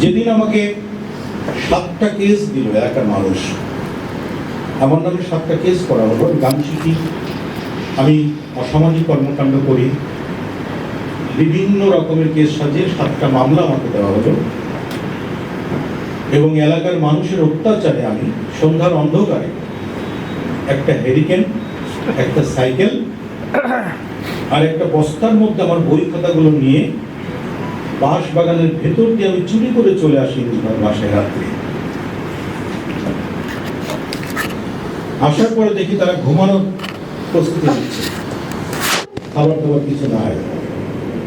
যেদিন আমাকে সাতটা কেস দিল, এলাকার মানুষ, আমার নামে সাতটা কেস করা হলো গান শিখি, আমি অসামাজিক কর্মকাণ্ড করি, বিভিন্ন রকমের কেস সাজিয়ে সাতটা মামলা আমাকে দেওয়া হলো, এবং এলাকার মানুষের অত্যাচারে আমি সন্ধ্যার অন্ধকারে একটা হেরিকেন একটা সাইকেল আর একটা বস্তার মধ্যে আমার বই খাতাগুলো নিয়ে বাঁশ বাগানের ভেতর দিয়ে আমি চুরি করে চলে আসি নিজের বাসায় রাত্রে। আসার পরে দেখি তারা ঘুমানোর প্রস্তুতি নিচ্ছে। খাবার দাবার কিছু নাই।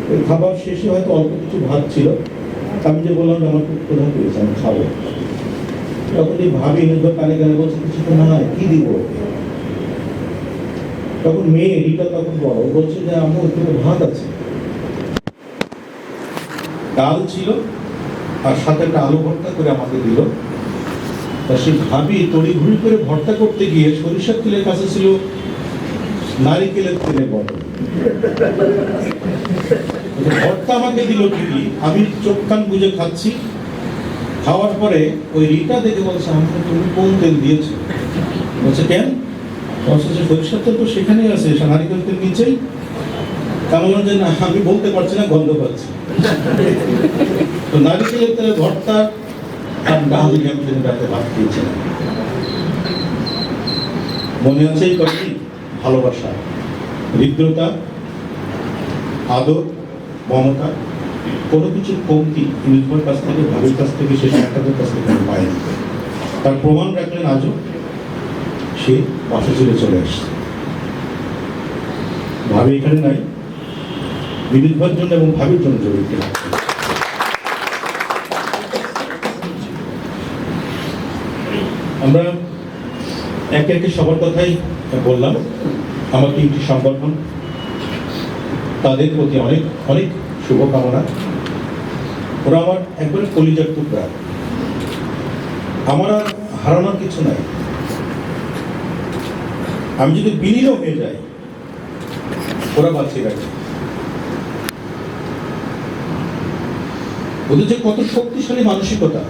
ওই খাবার শেষে হয়তো অল্প কিছু ভাত ছিল। আমি যে বললাম যে আমার খুব ক্ষুধা পেয়েছে, আমি খাব। তখনই ভাবি নির্ভর কানে কানে বলছে, কিছু তো নাই, কি দিব তখন মেয়ে রিটা তখন বড় বলছে যে আমার একটু ভাত আছে। ডাল ছিল আর সাথে একটা আলু ভর্তা করে আমাকে দিল। তা সে ভাবি তড়ি ঘুরি করে ভর্তা করতে গিয়ে সরিষার তেলের কাছে ছিল নারিকেলের তেলে বটল ভর্তা আমাকে দিল ঠিকই, আমি চোখ কান বুঝে খাচ্ছি। খাওয়ার পরে ওই রিটা দেখে বলছে, আমাকে তুমি কোন তেল দিয়েছ? বলছে, কেন? বলছে সরিষার তেল তো সেখানেই আছে নারিকেল তেল নিচেই। যে না, আমি বলতে পারছি না, গন্ধ পাচ্ছি। তো নারিকেলের তেলে ভর্তা আর ডাল রাতে ভাত মনে আছে এই ভালোবাসা, হৃদ্রতা, আদর, মমতা, কোনো কিছুর কমতি নির্ভর কাছ থেকে, ভাবির কাছ থেকে, সে কাছ থেকে পাইনি তার প্রমাণ রাখলেন আজও, সে বাসা ছেড়ে চলে আসছে। ভাবি এখানে নাই। বিনির্ভর জন্য এবং ভাবির জন্য জড়িত আমরা একে একে সবার কথাই বললাম। আমার তিনটি সংগঠন? তাদের প্রতি অনেক অনেক শুভকামনা। ওরা আমার একবারে কলিজার টুকরা। আমার আর হারানোর কিছু নাই। আমি যদি বিলীন হয়ে যাই, ওরা বাঁচিয়ে রাখে ওদের যে কত শক্তিশালী মানসিকতা